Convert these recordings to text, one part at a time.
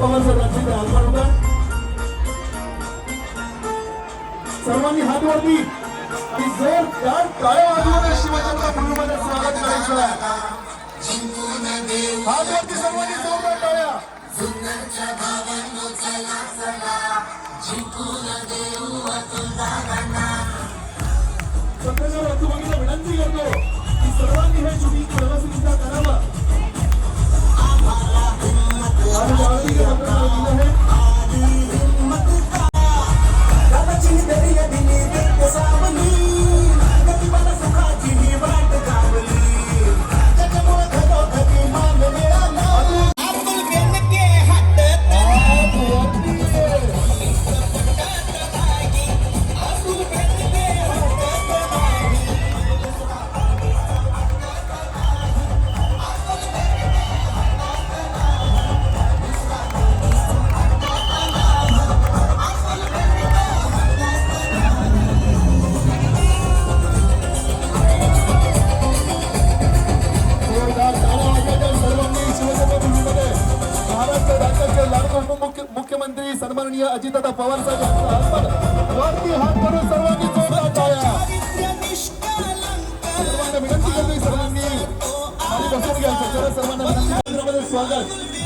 पवार साहेबांची ते सर्वांनी हात वरती. आणि जर त्या टाळ्या वाजवून शिवचंद्र भूमीमध्ये स्वागत करायचं आहे. हात वरती सर्वांनी जोरदार टाळ्या सगळ्या बंधुभगिनीला विनंती करतो की सर्वांनी हे शूटिंग व्यवस्थितरित्या करावं. उपमुख्य मुख्यमंत्री सन्माननीय अजितदा पवार साहेब हात वरती हात करून सर्वांनी सर्वांना विनंती करतोय सर्वांनी. आणि बसून घ्या सर्वांना स्वागत.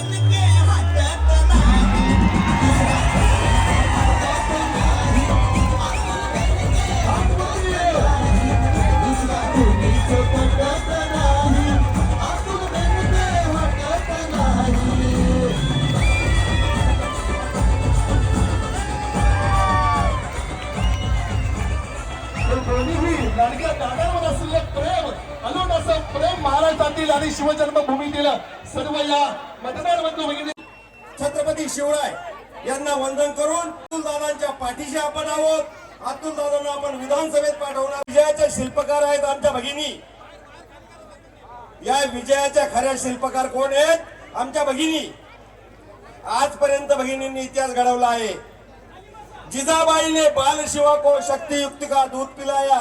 दोन्हीही लाडक्या असलेलं प्रेम अलोट असं प्रेम महाराष्ट्रातील आणि शिवजन्मभूमीतील सर्व या मतदार भगिनी छत्रपती शिवराय यांना वंदन करून अतुलदादांच्या पाठीशी आपण आहोत. अतुलदादांना आपण विधानसभेत पाठवणार. विजयाच्या शिल्पकार आहेत आमच्या भगिनी. या विजयाच्या खऱ्या शिल्पकार कोण आहेत? आमच्या भगिनी. आजपर्यंत भगिनींनी इतिहास घडवला आहे. जिजाबाईने बाल शिवा को शक्ति का दूध पिलाया.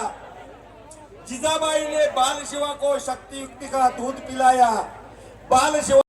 जिजाबाई ने बाल शिवा को शक्ति युक्ति का दूध पिलाया? बाल शिवा